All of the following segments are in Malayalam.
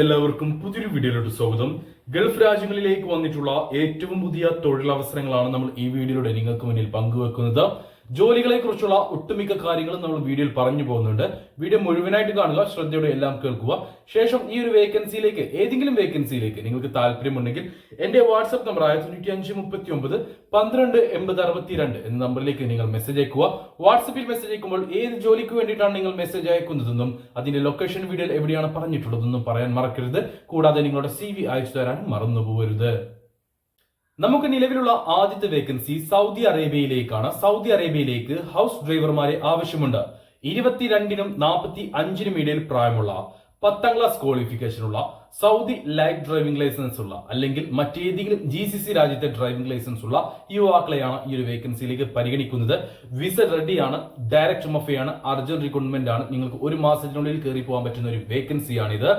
എല്ലാവർക്കും പുതിയൊരു വീഡിയോയിലോട്ട് സ്വാഗതം. ഗൾഫ് രാജ്യങ്ങളിലേക്ക് വന്നിട്ടുള്ള ഏറ്റവും പുതിയ തൊഴിലവസരങ്ങളാണ് നമ്മൾ ഈ വീഡിയോയിലൂടെ നിങ്ങൾക്ക് മുന്നിൽ പങ്കുവെക്കുന്നത്. ജോലികളെ കുറിച്ചുള്ള ഒട്ടുമിക്ക കാര്യങ്ങളും നമ്മൾ വീഡിയോയിൽ പറഞ്ഞു പോകുന്നുണ്ട്. വീഡിയോ മുഴുവനായിട്ട് കാണുക ശ്രദ്ധയോടെ എല്ലാം കേൾക്കുക. ശേഷം ഈ ഒരു വേക്കൻസിയിലേക്ക് ഏതെങ്കിലും വേക്കൻസിയിലേക്ക് നിങ്ങൾക്ക് താല്പര്യമുണ്ടെങ്കിൽ എന്റെ വാട്സ്ആപ്പ് നമ്പറായ തൊണ്ണൂറ്റി അഞ്ച് മുപ്പത്തി ഒമ്പത് പന്ത്രണ്ട് എൺപത് അറുപത്തിരണ്ട് എന്ന നമ്പറിലേക്ക് നിങ്ങൾ മെസ്സേജ് അയക്കുക. വാട്സപ്പിൽ മെസ്സേജ് അയക്കുമ്പോൾ ഏത് ജോലിക്ക് വേണ്ടിയിട്ടാണ് നിങ്ങൾ മെസ്സേജ് അയക്കുന്നതെന്നും അതിന്റെ ലൊക്കേഷൻ വീഡിയോയിൽ എവിടെയാണ് പറഞ്ഞിട്ടുള്ളതെന്നും പറയാൻ മറക്കരുത്. കൂടാതെ നിങ്ങളുടെ സി വി അയച്ചു തരാൻ മറന്നു പോകരുത് നമുക്ക് നിലവിലുള്ള ആദ്യത്തെ വേക്കൻസി സൗദി അറേബ്യയിലേക്കാണ്. സൗദി അറേബ്യയിലേക്ക് ഹൗസ് ഡ്രൈവർമാരെ ആവശ്യമുണ്ട്. ഇരുപത്തിരണ്ടിനും നാൽപ്പത്തി അഞ്ചിനും ഇടയിൽ പ്രായമുള്ള പത്താം ക്ലാസ് ക്വാളിഫിക്കേഷൻ ഉള്ള സൗദി ലൈറ്റ് ഡ്രൈവിംഗ് ലൈസൻസ് ഉള്ള അല്ലെങ്കിൽ മറ്റേതെങ്കിലും ജി സി സി രാജ്യത്തെ ഡ്രൈവിംഗ് ലൈസൻസ് ഉള്ള യുവാക്കളെയാണ് ഈ ഒരു വേക്കൻസിയിലേക്ക് പരിഗണിക്കുന്നത്. വിസ റെഡിയാണ് ഡയറക്ട് മഫയാണ് അർജന്റ് റിക്രൂട്ട്മെന്റ് ആണ്. നിങ്ങൾക്ക് ഒരു മാസത്തിനുള്ളിൽ കയറി പോകാൻ പറ്റുന്ന ഒരു വേക്കൻസിയാണിത്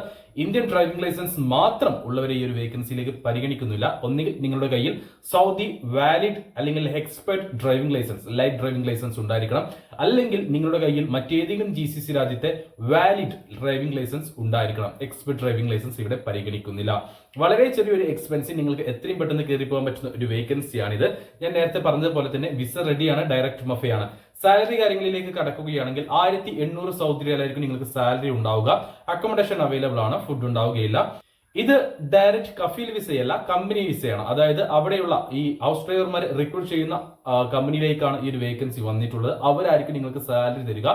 ഇന്ത്യൻ ഡ്രൈവിംഗ് ലൈസൻസ് മാത്രം ഉള്ളവരെ ഈ ഒരു വേക്കൻസിയിലേക്ക് പരിഗണിക്കുന്നില്ല. ഒന്നുകിൽ നിങ്ങളുടെ കയ്യിൽ സൗദി വാലിഡ് അല്ലെങ്കിൽ expert driving licence light driving licence ഉണ്ടായിരിക്കണം. അല്ലെങ്കിൽ നിങ്ങളുടെ കയ്യിൽ മറ്റേതെങ്കിലും ജി സി സി രാജ്യത്തെ വാലിഡ് ഡ്രൈവിംഗ് ലൈസൻസ് ഉണ്ടായിരിക്കണം. എക്സ്പെർട്ട് ഡ്രൈവിംഗ് ലൈസൻസ് ഇവിടെ പരിഗണിക്കുന്നില്ല. വളരെ ചെറിയൊരു എക്സ്പെൻസിൽ നിങ്ങൾക്ക് എത്രയും പെട്ടെന്ന് കയറി പോകാൻ പറ്റുന്ന ഒരു വേക്കൻസിയാണിത്. ഞാൻ നേരത്തെ പറഞ്ഞതുപോലെ തന്നെ വിസ റെഡിയാണ് ഡയറക്ട് മഫയാണ് സാലറി കാര്യങ്ങളിലേക്ക് കടക്കുകയാണെങ്കിൽ ആയിരത്തി എണ്ണൂറ് സൗദി റിയാലായിരിക്കും നിങ്ങൾക്ക് സാലറി ഉണ്ടാവുക. അക്കോമഡേഷൻ അവൈലബിൾ ആണ് ഫുഡ് ഉണ്ടാവുകയില്ല. ഇത് ഡയറക്റ്റ് കഫീൽ വിസയല്ല കമ്പനി വിസയാണ്. അതായത് അവിടെയുള്ള ഈ ഹൗസ് ഡ്രൈവർമാരെ റിക്രൂട്ട് ചെയ്യുന്ന കമ്പനിയിലേക്കാണ് ഈ ഒരു വേക്കൻസി വന്നിട്ടുള്ളത്. അവരായിരിക്കും നിങ്ങൾക്ക് സാലറി തരിക.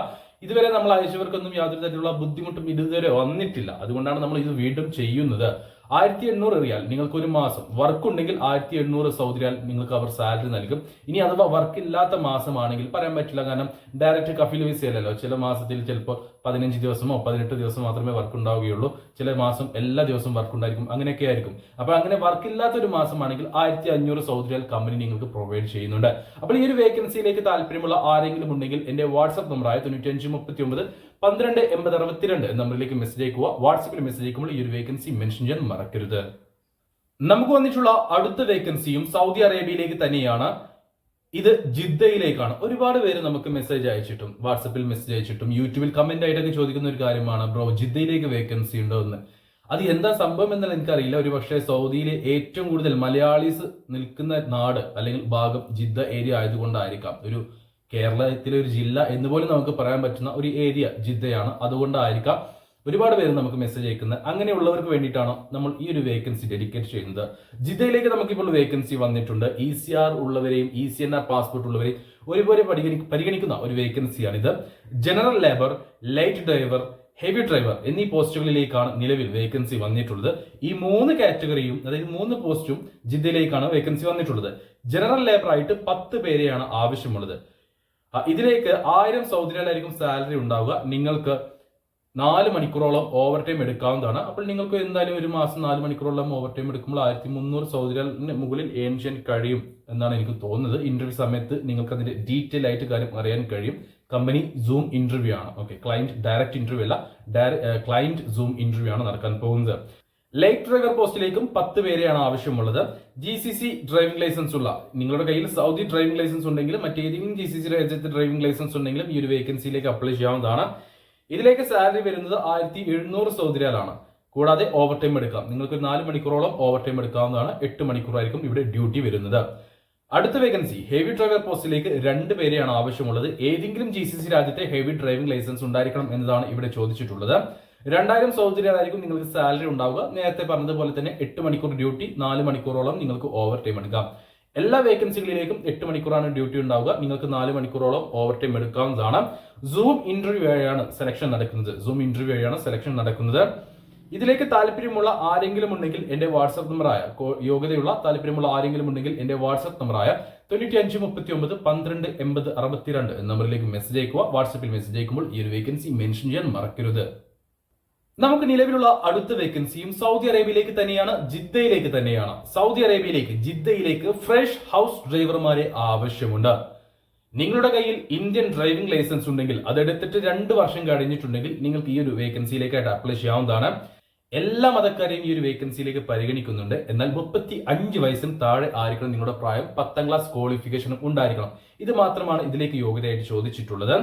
ഇതുവരെ നമ്മൾ അയച്ചവർക്കൊന്നും യാതൊരു തരത്തിലുള്ള ബുദ്ധിമുട്ടും ഇതുവരെ വന്നിട്ടില്ല. അതുകൊണ്ടാണ് നമ്മൾ ഇത് വീണ്ടും ചെയ്യുന്നത്. ആയിരത്തി എണ്ണൂറ് റിയാൽ നിങ്ങൾക്ക് ഒരു മാസം. വർക്ക് ഉണ്ടെങ്കിൽ ആയിരത്തി എണ്ണൂറ് സൗദി റിയാൽ നിങ്ങൾക്ക് അവർ സാലറി നൽകും. ഇനി അഥവാ വർക്ക് ഇല്ലാത്ത മാസമാണെങ്കിൽ പറയാൻ പറ്റില്ല. കാരണം ഡയറക്റ്റ് കഫീൽ വിസയല്ലല്ലോ ചില മാസത്തിൽ ചിലപ്പോൾ പതിനഞ്ച് ദിവസമോ പതിനെട്ട് ദിവസം മാത്രമേ വർക്ക് ഉണ്ടാവുകയുള്ളൂ. ചില മാസം എല്ലാ ദിവസവും വർക്ക് ഉണ്ടായിരിക്കും. അങ്ങനെയൊക്കെ ആയിരിക്കും. അപ്പോൾ അങ്ങനെ വർക്ക് ഇല്ലാത്ത ഒരു മാസമാണെങ്കിൽ ആയിരത്തി അഞ്ഞൂറ് സൗദി റിയാൽ കമ്പനി നിങ്ങൾക്ക് പ്രൊവൈഡ് ചെയ്യുന്നുണ്ട്. അപ്പോൾ ഈ ഒരു വേക്കൻസിയിലേക്ക് താല്പര്യമുള്ള ആരെങ്കിലും ഉണ്ടെങ്കിൽ എന്റെ വാട്സ്ആപ്പ് നമ്പറായ തൊണ്ണൂറ്റി അഞ്ച് മുപ്പത്തി ഒമ്പത് പന്ത്രണ്ട് എൺപത് അറുപത്തിരണ്ട് നമ്പറിലേക്ക് മെസ്സേജ് അയക്കുക. വാട്സപ്പിൽ മെസ്സേജ് അയക്കുമ്പോൾ ഈ ഒരു വേക്കൻസി മെൻഷൻ ചെയ്യാൻ മറക്കരുത്. നമുക്ക് വന്നിട്ടുള്ള അടുത്ത വേക്കൻസിയും സൗദി അറേബ്യയിലേക്ക് തന്നെയാണ്. ഇത് ജിദ്ദയിലേക്കാണ്. ഒരുപാട് പേര് നമുക്ക് മെസ്സേജ് അയച്ചിട്ടും വാട്സപ്പിൽ മെസ്സേജ് അയച്ചിട്ടും യൂട്യൂബിൽ കമന്റ് ആയിട്ടൊക്കെ ചോദിക്കുന്ന ഒരു കാര്യമാണ് ബ്രോ ജിദ്ദയിലേക്ക് വേക്കൻസി ഉണ്ടോ? എന്ന്. അത് എന്താ സംഭവം എന്നുള്ള എനിക്കറിയില്ല. ഒരു പക്ഷേ സൗദിയിലെ ഏറ്റവും കൂടുതൽ മലയാളീസ് നിൽക്കുന്ന നാട് അല്ലെങ്കിൽ ഭാഗം ജിദ്ദ ഏരിയ ആയതുകൊണ്ടായിരിക്കാം. ഒരു കേരളത്തിലെ ഒരു ജില്ല എന്ന് പോലും നമുക്ക് പറയാൻ പറ്റുന്ന ഒരു ഏരിയ ജിദ്ദയാണ്. അതുകൊണ്ടായിരിക്കാം ഒരുപാട് പേര് നമുക്ക് മെസ്സേജ് അയക്കുന്നത് അങ്ങനെയുള്ളവർക്ക് വേണ്ടിയിട്ടാണ് നമ്മൾ ഈ ഒരു വേക്കൻസി ഡെഡിക്കേറ്റ് ചെയ്യുന്നത്? ജിദ്ദയിലേക്ക് നമുക്കിപ്പോൾ വേക്കൻസി വന്നിട്ടുണ്ട്. E C R ഉള്ളവരെയും E C N R passport ഉള്ളവരെയും ഒരുപോലെ പരിഗണിക്കുന്ന ഒരു വേക്കൻസിയാണിത് general labour light driver heavy driver എന്നീ പോസ്റ്റുകളിലേക്കാണ് നിലവിൽ വേക്കൻസി വന്നിട്ടുള്ളത്. ഈ മൂന്ന് കാറ്റഗറിയും അതായത് മൂന്ന് പോസ്റ്റും ജിദ്ദയിലേക്കാണ് വേക്കൻസി വന്നിട്ടുള്ളത്. ജനറൽ ലേബർ ആയിട്ട് പത്ത് പേരെയാണ് ആവശ്യമുള്ളത്. ഇതിലേക്ക് ആയിരം സൗദി റിയാലായിരിക്കും സാലറി ഉണ്ടാവുക. നിങ്ങൾക്ക് നാല് മണിക്കൂറോളം ഓവർ ടൈം എടുക്കാവുന്നതാണ്. അപ്പോൾ നിങ്ങൾക്ക് എന്തായാലും ഒരു മാസം നാല് മണിക്കൂറോളം ഓവർ ടൈം എടുക്കുമ്പോൾ ആയിരത്തി മുന്നൂറ് സൗദി റിയാലിന് മുകളിൽ ഏൺ ചെയ്യാൻ കഴിയും എന്നാണ് എനിക്ക് തോന്നുന്നത്. ഇന്റർവ്യൂ സമയത്ത് നിങ്ങൾക്ക് അതിന്റെ ഡീറ്റെയിൽ ആയിട്ട് കാര്യം അറിയാൻ കഴിയും. കമ്പനി സൂം ഇന്റർവ്യൂ ആണ്. ഓക്കെ ക്ലയന്റ് ഡയറക്റ്റ് ഇന്റർവ്യൂ അല്ല ക്ലയന്റ് സൂം ഇന്റർവ്യൂ ആണ് നടക്കാൻ പോകുന്നത്. ലൈറ്റ് ഡ്രൈവർ പോസ്റ്റിലേക്കും പത്ത് പേരെയാണ് ആവശ്യമുള്ളത്. G C C driving licence ഉള്ള നിങ്ങളുടെ കയ്യിൽ സൗദി ഡ്രൈവിംഗ് ലൈസൻസ് ഉണ്ടെങ്കിലും മറ്റേതെങ്കിലും ജി സി സി രാജ്യത്തെ ഡ്രൈവിംഗ് ലൈസൻസ് ഉണ്ടെങ്കിലും ഈ ഒരു വേക്കൻസിയിലേക്ക് അപ്ലൈ ചെയ്യാവുന്നതാണ്. ഇതിലേക്ക് സാലറി വരുന്നത് ആയിരത്തി എഴുന്നൂറ് സൗദി റിയാലാണ് കൂടാതെ ഓവർ ടൈം എടുക്കാം. നിങ്ങൾക്ക് ഒരു നാല് മണിക്കൂറോളം ഓവർ ടൈം എടുക്കാവുന്നതാണ്. എട്ട് മണിക്കൂറായിരിക്കും ഇവിടെ ഡ്യൂട്ടി വരുന്നത്. അടുത്ത വേക്കൻസി ഹെവി ഡ്രൈവർ പോസ്റ്റിലേക്ക് രണ്ട് പേരെയാണ് ആവശ്യമുള്ളത്. ഏതെങ്കിലും ജി സി സി രാജ്യത്തെ ഹെവി ഡ്രൈവിംഗ് ലൈസൻസ് ഉണ്ടായിരിക്കണം എന്നതാണ് ഇവിടെ ചോദിച്ചിട്ടുള്ളത്. രണ്ടായിരം സൗദി റിയാലായിരിക്കും നിങ്ങൾക്ക് സാലറി ഉണ്ടാവുക. നേരത്തെ പറഞ്ഞതുപോലെ തന്നെ എട്ട് മണിക്കൂർ ഡ്യൂട്ടി നാല് മണിക്കൂറോളം നിങ്ങൾക്ക് ഓവർ ടൈം എടുക്കാം. എല്ലാ വേക്കൻസികളിലേക്കും എട്ട് മണിക്കൂറാണ് ഡ്യൂട്ടി ഉണ്ടാവുക. നിങ്ങൾക്ക് നാല് മണിക്കൂറോളം ഓവർ ടൈം എടുക്കാവുന്നതാണ്. സൂം ഇന്റർവ്യൂ വഴിയാണ് സെലക്ഷൻ നടക്കുന്നത്. സൂം ഇന്റർവ്യൂ വഴിയാണ് സെലക്ഷൻ നടക്കുന്നത്. ഇതിലേക്ക് താല്പര്യമുള്ള ആരെങ്കിലും ഉണ്ടെങ്കിൽ എന്റെ വാട്സ്ആപ്പ് നമ്പറായ യോഗ്യതയുള്ള താല്പര്യമുള്ള ആരെങ്കിലും ഉണ്ടെങ്കിൽ എന്റെ വാട്സ്ആപ്പ് നമ്പറായ തൊണ്ണൂറ്റി അഞ്ച് മുപ്പത്തി ഒമ്പത് പന്ത്രണ്ട് എൺപത് അറുപത്തിരണ്ട് നമ്പറിലേക്ക് മെസ്സേജ് അയക്കുക. വാട്സ്ആപ്പിൽ മെസ്സേജ് അയക്കുമ്പോൾ ഈ ഒരു വേക്കൻസി മെൻഷൻ ചെയ്യാൻ മറക്കരുത്. നമുക്ക് നിലവിലുള്ള അടുത്ത വേക്കൻസിയും സൗദി അറേബ്യയിലേക്ക് തന്നെയാണ് ജിദ്ദയിലേക്ക് തന്നെയാണ്. സൗദി അറേബ്യയിലേക്ക് ജിദ്ദയിലേക്ക് ഫ്രഷ് ഹൗസ് ഡ്രൈവർമാരെ ആവശ്യമുണ്ട്. നിങ്ങളുടെ കയ്യിൽ ഇന്ത്യൻ ഡ്രൈവിംഗ് ലൈസൻസ് ഉണ്ടെങ്കിൽ അതെടുത്തിട്ട് രണ്ട് വർഷം കഴിഞ്ഞിട്ടുണ്ടെങ്കിൽ നിങ്ങൾക്ക് ഈ ഒരു വേക്കൻസിയിലേക്കായിട്ട് അപ്ലൈ ചെയ്യാവുന്നതാണ്. എല്ലാ മതക്കാരെയും ഈ ഒരു വേക്കൻസിയിലേക്ക് പരിഗണിക്കുന്നുണ്ട്. എന്നാൽ മുപ്പത്തി അഞ്ച് വയസ്സിന് താഴെ ആയിരിക്കണം നിങ്ങളുടെ പ്രായം. പത്താം ക്ലാസ് ക്വാളിഫിക്കേഷനും ഉണ്ടായിരിക്കണം. ഇത് മാത്രമാണ് ഇതിലേക്ക് യോഗ്യതയായിട്ട് ചോദിച്ചിട്ടുള്ളത്.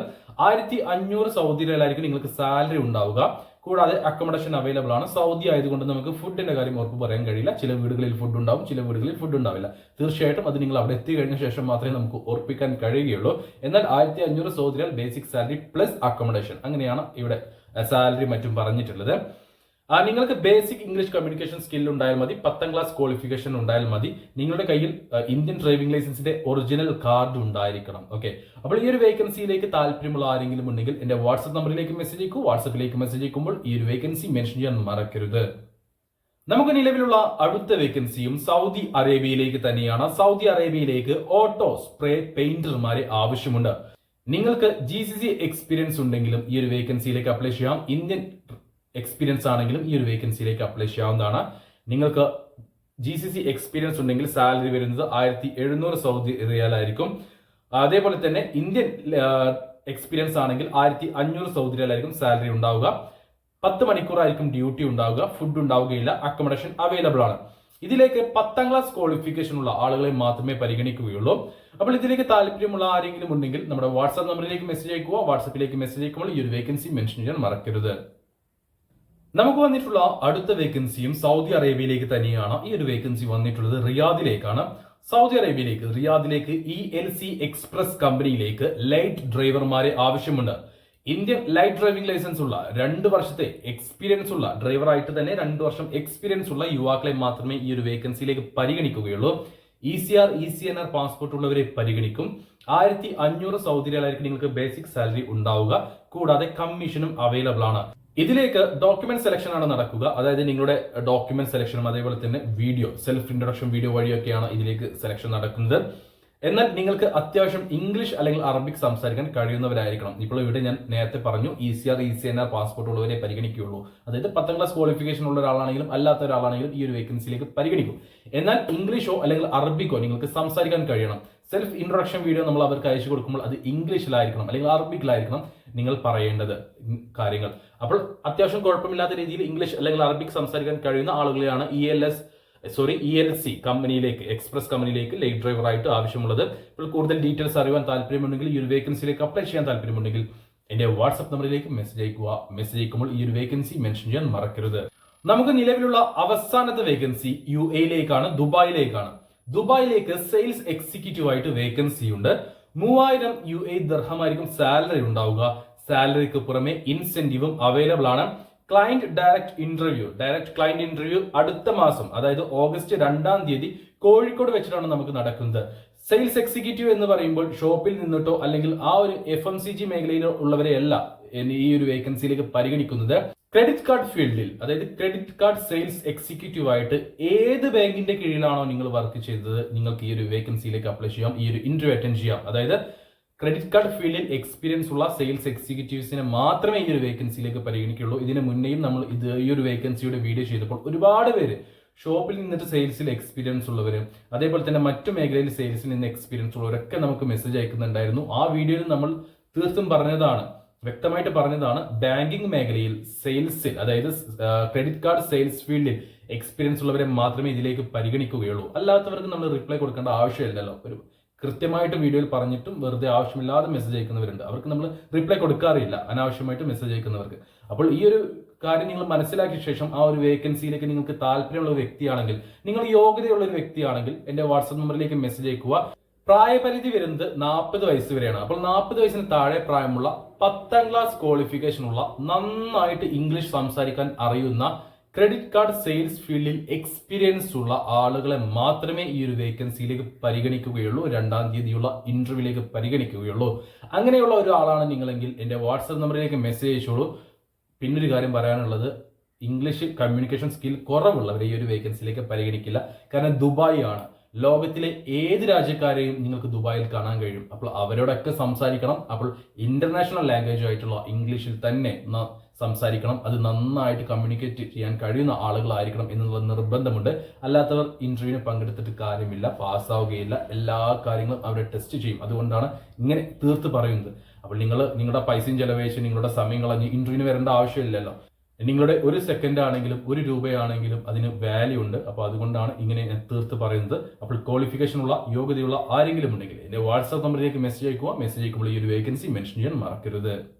ആയിരത്തി അഞ്ഞൂറ് സൗദി റിയാലായിരിക്കും നിങ്ങൾക്ക് സാലറി ഉണ്ടാവുക. കൂടാതെ അക്കോമഡേഷൻ അവൈലബിൾ ആണ്. സൗദി ആയതുകൊണ്ട് നമുക്ക് ഫുഡിന്റെ കാര്യം ഉറപ്പ് പറയാൻ കഴിയില്ല. ചില വീടുകളിൽ ഫുഡ് ഉണ്ടാവും ചില വീടുകളിൽ ഫുഡ് ഉണ്ടാവില്ല. തീർച്ചയായിട്ടും അത് നിങ്ങൾ അവിടെ എത്തി കഴിഞ്ഞ ശേഷം മാത്രമേ നമുക്ക് ഉറപ്പിക്കാൻ കഴിയുകയുള്ളൂ. എന്നാൽ ആയിരത്തി അഞ്ഞൂറ് സൗദിയാൽ ബേസിക് സാലറി പ്ലസ് അക്കോമഡേഷൻ അങ്ങനെയാണ് ഇവിടെ സാലറി മറ്റും പറഞ്ഞിട്ടുള്ളത്. നിങ്ങൾക്ക് ബേസിക് ഇംഗ്ലീഷ് കമ്മ്യൂണിക്കേഷൻ സ്കിൽ ഉണ്ടായാൽ മതി പത്താം ക്ലാസ് ക്വാളിഫിക്കേഷൻ ഉണ്ടായാൽ മതി. നിങ്ങളുടെ കയ്യിൽ ഇന്ത്യൻ ഡ്രൈവിംഗ് ലൈസൻസിന്റെ ഒറിജിനൽ കാർഡ് ഉണ്ടായിരിക്കണം ഓക്കെ അപ്പോൾ ഈ ഒരു വേക്കൻസിയിലേക്ക് താല്പര്യമുള്ള ആരെങ്കിലും ഉണ്ടെങ്കിൽ എന്റെ വാട്സ്ആപ്പ് നമ്പറിലേക്ക് മെസ്സേജ് അയക്കൂ. വാട്സപ്പിലേക്ക് മെസ്സേജ് അയക്കുമ്പോൾ ഈ ഒരു വേക്കൻസി മെൻഷൻ ചെയ്യാൻ മറക്കരുത്. നമുക്ക് നിലവിലുള്ള അടുത്ത വേക്കൻസിയും സൗദി അറേബ്യയിലേക്ക് തന്നെയാണ്. സൗദി അറേബ്യയിലേക്ക് ഓട്ടോ സ്പ്രേ പെയിന്റർമാരെ ആവശ്യമുണ്ട്. നിങ്ങൾക്ക് ജി സി സി എക്സ്പീരിയൻസ് ഉണ്ടെങ്കിലും ഈ ഒരു വേക്കൻസിയിലേക്ക് അപ്ലൈ ചെയ്യാം. ഇന്ത്യൻ എക്സ്പീരിയൻസ് ആണെങ്കിലും ഈ ഒരു വേക്കൻസിയിലേക്ക് അപ്ലൈ ചെയ്യാവുന്നതാണ്. നിങ്ങൾക്ക് ജി സി സി എക്സ്പീരിയൻസ് ഉണ്ടെങ്കിൽ സാലറി വരുന്നത് ആയിരത്തി എഴുന്നൂറ് സൗദി റിയാലായിരിക്കും അതേപോലെ തന്നെ ഇന്ത്യൻ എക്സ്പീരിയൻസ് ആണെങ്കിൽ ആയിരത്തി അഞ്ഞൂറ് സൗദി റിയാലായിരിക്കും സാലറി ഉണ്ടാവുക. പത്ത് മണിക്കൂറായിരിക്കും ഡ്യൂട്ടി ഉണ്ടാവുക ഫുഡ് ഉണ്ടാവുകയില്ല അക്കോമഡേഷൻ അവൈലബിൾ ആണ്. ഇതിലേക്ക് പത്താം ക്ലാസ് ക്വാളിഫിക്കേഷൻ ഉള്ള ആളുകളെ മാത്രമേ പരിഗണിക്കുകയുള്ളൂ. അപ്പോൾ ഇതിലേക്ക് താല്പര്യമുള്ള ആരെങ്കിലും ഉണ്ടെങ്കിൽ നമ്മുടെ വാട്സാപ്പ് നമ്പറിലേക്ക് മെസ്സേജ് അയക്കുക. വാട്സാപ്പിലേക്ക് മെസ്സേജ് അയക്കുമ്പോൾ ഈ ഒരു വേക്കൻസി മെൻഷൻ ചെയ്യാൻ മറക്കരുത്. നമുക്ക് വന്നിട്ടുള്ള അടുത്ത വേക്കൻസിയും സൗദി അറേബ്യയിലേക്ക് തന്നെയാണ്. ഈ ഒരു വേക്കൻസി വന്നിട്ടുള്ളത് റിയാദിലേക്കാണ്. സൗദി അറേബ്യയിലേക്ക് റിയാദിലേക്ക് ഇ എൽ സി എക്സ്പ്രസ് കമ്പനിയിലേക്ക് ലൈറ്റ് ഡ്രൈവർമാരെ ആവശ്യമുണ്ട്. ഇന്ത്യൻ ലൈറ്റ് ഡ്രൈവിംഗ് ലൈസൻസ് ഉള്ള രണ്ട് വർഷത്തെ എക്സ്പീരിയൻസ് ഉള്ള ഡ്രൈവറായിട്ട് തന്നെ രണ്ട് വർഷം എക്സ്പീരിയൻസ് ഉള്ള യുവാക്കളെ മാത്രമേ ഈ ഒരു വേക്കൻസിയിലേക്ക് പരിഗണിക്കുകയുള്ളൂ. E C R E C N R passport ഉള്ളവരെ പരിഗണിക്കും. ആയിരത്തി അഞ്ഞൂറ് സൗദി റിയാലായിരിക്കും നിങ്ങൾക്ക് ബേസിക് സാലറി ഉണ്ടാവുക. കൂടാതെ കമ്മീഷനും അവൈലബിൾ ആണ്. ഇതിലേക്ക് ഡോക്യുമെന്റ് സെലക്ഷൻ ആണ് നടക്കുക. അതായത് നിങ്ങളുടെ ഡോക്യുമെന്റ് സെലക്ഷനും അതേപോലെ തന്നെ വീഡിയോ സെൽഫ് ഇൻട്രൊഡക്ഷൻ വീഡിയോ വഴിയൊക്കെയാണ് ഇതിലേക്ക് സെലക്ഷൻ നടക്കുന്നത്. എന്നാൽ നിങ്ങൾക്ക് അത്യാവശ്യം ഇംഗ്ലീഷ് അല്ലെങ്കിൽ അറബിക് സംസാരിക്കാൻ കഴിയുന്നവരായിരിക്കണം. ഇപ്പോൾ ഇവിടെ ഞാൻ നേരത്തെ പറഞ്ഞു E C R E C N R passport ഉള്ളവരെ പരിഗണിക്കുകയുള്ളൂ. അതായത് പത്താം ക്ലാസ് ക്വാളിഫിക്കേഷൻ ഉള്ള ഒരാളാണെങ്കിലും അല്ലാത്ത ഒരാളാണെങ്കിലും ഈ ഒരു വേക്കൻസിയിലേക്ക് പരിഗണിക്കും. എന്നാൽ ഇംഗ്ലീഷോ അല്ലെങ്കിൽ അറബിക്കോ നിങ്ങൾക്ക് സംസാരിക്കാൻ കഴിയണം. സെൽഫ് ഇൻട്രൊഡക്ഷൻ വീഡിയോ നമ്മൾ അവർക്ക് അയച്ചു കൊടുക്കുമ്പോൾ അത് ഇംഗ്ലീഷിലായിരിക്കണം അല്ലെങ്കിൽ അറബിക്കിലായിരിക്കണം നിങ്ങൾ പറയേണ്ടത് കാര്യങ്ങൾ. അപ്പോൾ അത്യാവശ്യം കുഴപ്പമില്ലാത്ത രീതിയിൽ ഇംഗ്ലീഷ് അല്ലെങ്കിൽ അറബിക് സംസാരിക്കാൻ കഴിയുന്ന ആളുകളെയാണ് E L S sorry E L C കമ്പനിയിലേക്ക് എക്സ്പ്രസ് കമ്പനിയിലേക്ക് ലൈറ്റ് ഡ്രൈവറായിട്ട് ആവശ്യമുള്ളത്. ഇപ്പോൾ കൂടുതൽ ഡീറ്റെയിൽസ് അറിയാൻ താല്പര്യമുണ്ടെങ്കിൽ ഈ ഒരു വേക്കൻസിയിലേക്ക് അപ്ലൈ ചെയ്യാൻ താല്പര്യമുണ്ടെങ്കിൽ എന്റെ വാട്സ്ആപ്പ് നമ്പറിലേക്ക് മെസ്സേജ് അയക്കുക. മെസ്സേജ് അയക്കുമ്പോൾ ഈ ഒരു വേക്കൻസി മെൻഷൻ ചെയ്യാൻ മറക്കരുത്. നമുക്ക് നിലവിലുള്ള അവസാനത്തെ വേക്കൻസി യു എയിലേക്കാണ് ദുബായിലേക്കാണ്. ദുബായിലേക്ക് സെയിൽസ് എക്സിക്യൂട്ടീവ് ആയിട്ട് വേക്കൻസി ഉണ്ട്. മൂവായിരം യു എ ദർഹമായിരിക്കും സാലറി ഉണ്ടാവുക. സാലറിക്ക് പുറമെ ഇൻസെന്റീവും അവൈലബിൾ ആണ്. Client direct interview direct client interview അടുത്ത മാസം അതായത് ഓഗസ്റ്റ് രണ്ടാം തീയതി കോഴിക്കോട് വെച്ചിട്ടാണ് നമുക്ക് നടക്കുന്നത്. സെയിൽസ് എക്സിക്യൂട്ടീവ് എന്ന് പറയുമ്പോൾ ഷോപ്പിൽ നിന്നിട്ടോ അല്ലെങ്കിൽ ആ ഒരു എഫ് എം സി ജി മേഖലയിലോ ഉള്ളവരെയല്ല ഈ ഒരു വേക്കൻസിയിലേക്ക് പരിഗണിക്കുന്നത്. ക്രെഡിറ്റ് കാർഡ് ഫീൽഡിൽ അതായത് ക്രെഡിറ്റ് കാർഡ് സെയിൽസ് എക്സിക്യൂട്ടീവ് ആയിട്ട് ഏത് ബാങ്കിന്റെ കീഴിലാണോ നിങ്ങൾ വർക്ക് ചെയ്തത് നിങ്ങൾക്ക് ഈ ഒരു വേക്കൻസിയിലേക്ക് അപ്ലൈ ചെയ്യാം ഈ ഒരു ഇന്റർവ്യൂ അറ്റൻഡ് ചെയ്യാം. അതായത് ക്രെഡിറ്റ് കാർഡ് ഫീൽഡിൽ എക്സ്പീരിയൻസ് ഉള്ള സെയിൽസ് എക്സിക്യൂട്ടീവ്സിനെ മാത്രമേ ഈ ഒരു വേക്കൻസിയിലേക്ക് പരിഗണിക്കുള്ളൂ. ഇതിന് മുന്നേയും നമ്മൾ ഇത് ഈ ഒരു വേക്കൻസിയുടെ വീഡിയോ ചെയ്തപ്പോൾ ഒരുപാട് പേര് ഷോപ്പിൽ നിന്നിട്ട് സെയിൽസിൽ എക്സ്പീരിയൻസ് ഉള്ളവരും അതേപോലെ തന്നെ മറ്റു മേഖലയിൽ സെയിൽസിൽ നിന്ന് എക്സ്പീരിയൻസ് ഉള്ളവരൊക്കെ നമുക്ക് മെസ്സേജ് അയക്കുന്നുണ്ടായിരുന്നു. ആ വീഡിയോയിൽ നമ്മൾ തീർത്തും പറഞ്ഞതാണ്. വ്യക്തമായിട്ട് പറഞ്ഞതാണ് ബാങ്കിംഗ് മേഖലയിൽ സെയിൽസിൽ അതായത് ക്രെഡിറ്റ് കാർഡ് സെയിൽസ് ഫീൽഡിൽ എക്സ്പീരിയൻസ് ഉള്ളവരെ മാത്രമേ ഇതിലേക്ക് പരിഗണിക്കുകയുള്ളൂ. അല്ലാത്തവർക്ക് നമ്മൾ റിപ്ലൈ കൊടുക്കേണ്ട ആവശ്യമില്ലല്ലോ. ഒരു കൃത്യമായിട്ട് വീഡിയോയിൽ പറഞ്ഞിട്ടും വെറുതെ ആവശ്യമില്ലാതെ മെസ്സേജ് അയക്കുന്നവരുണ്ട്. അവർക്ക് നമ്മൾ റിപ്ലൈ കൊടുക്കാറില്ല അനാവശ്യമായിട്ട് മെസ്സേജ് അയക്കുന്നവർക്ക്. അപ്പോൾ ഈ ഒരു കാര്യം നിങ്ങൾ മനസ്സിലാക്കിയ ശേഷം ആ ഒരു വേക്കൻസിയിലേക്ക് നിങ്ങൾക്ക് താല്പര്യമുള്ള വ്യക്തിയാണെങ്കിൽ നിങ്ങൾ യോഗ്യതയുള്ള ഒരു വ്യക്തിയാണെങ്കിൽ എന്റെ വാട്സ്ആപ്പ് നമ്പറിലേക്ക് മെസ്സേജ് അയക്കുക. പ്രായപരിധി വരുന്നത് നാൽപ്പത് വയസ്സ് വരെയാണ്. അപ്പോൾ നാൽപ്പത് വയസ്സിന് താഴെ പ്രായമുള്ള പത്താം ക്ലാസ് ക്വാളിഫിക്കേഷൻ ഉള്ള നന്നായിട്ട് ഇംഗ്ലീഷ് സംസാരിക്കാൻ അറിയുന്ന ക്രെഡിറ്റ് കാർഡ് സെയിൽസ് ഫീൽഡിൽ എക്സ്പീരിയൻസ് ഉള്ള ആളുകളെ മാത്രമേ ഈ ഒരു വേക്കൻസിയിലേക്ക് പരിഗണിക്കുകയുള്ളൂ. രണ്ടാം തീയതിയുള്ള ഇന്റർവ്യൂവിലേക്ക് പരിഗണിക്കുകയുള്ളൂ. അങ്ങനെയുള്ള ഒരാളാണ് നിങ്ങളെങ്കിൽ എന്റെ വാട്സപ്പ് നമ്പറിലേക്ക് മെസ്സേജ് അയച്ചോളൂ. പിന്നൊരു കാര്യം പറയാനുള്ളത് ഇംഗ്ലീഷ് കമ്മ്യൂണിക്കേഷൻ സ്കിൽ കുറവുള്ളവരെ ഈ ഒരു വേക്കൻസിയിലേക്ക് പരിഗണിക്കില്ല. കാരണം ദുബായ് ആണ് ലോകത്തിലെ ഏത് രാജ്യക്കാരെയും നിങ്ങൾക്ക് ദുബായിൽ കാണാൻ കഴിയും. അപ്പോൾ അവരോടൊക്കെ സംസാരിക്കണം. അപ്പോൾ ഇന്റർനാഷണൽ ലാംഗ്വേജ് ആയിട്ടുള്ള ഇംഗ്ലീഷിൽ തന്നെ സംസാരിക്കണം. അത് നന്നായിട്ട് കമ്മ്യൂണിക്കേറ്റ് ചെയ്യാൻ കഴിയുന്ന ആളുകളായിരിക്കണം എന്നുള്ള നിർബന്ധമുണ്ട്. അല്ലാത്തവർ ഇന്റർവ്യൂവിന് പങ്കെടുത്തിട്ട് കാര്യമില്ല പാസ്സാവുകയില്ല എല്ലാ കാര്യങ്ങളും അവരെ ടെസ്റ്റ് ചെയ്യും. അതുകൊണ്ടാണ് ഇങ്ങനെ തീർത്ത് പറയുന്നത്. അപ്പോൾ നിങ്ങൾ നിങ്ങളുടെ പൈസയും ചെലവഴിച്ച് നിങ്ങളുടെ സമയം കളഞ്ഞ് ഇന്റർവ്യൂവിന് വരേണ്ട ആവശ്യമില്ലല്ലോ. നിങ്ങളുടെ ഒരു സെക്കൻഡ് ആണെങ്കിലും ഒരു രൂപയാണെങ്കിലും അതിന് വാല്യൂ ഉണ്ട്. അപ്പോൾ അതുകൊണ്ടാണ് ഇങ്ങനെ ഞാൻ തീർത്ത് പറയുന്നത്. അപ്പോൾ ക്വാളിഫിക്കേഷൻ ഉള്ള യോഗ്യതയുള്ള ആരെങ്കിലും ഉണ്ടെങ്കിൽ എന്റെ വാട്സാപ്പ് നമ്പറിലേക്ക് മെസ്സേജ് അയക്കുക. മെസ്സേജ് അയക്കുമ്പോൾ ഈ ഒരു വേക്കൻസി മെൻഷൻ ചെയ്യാൻ മറക്കരുത്.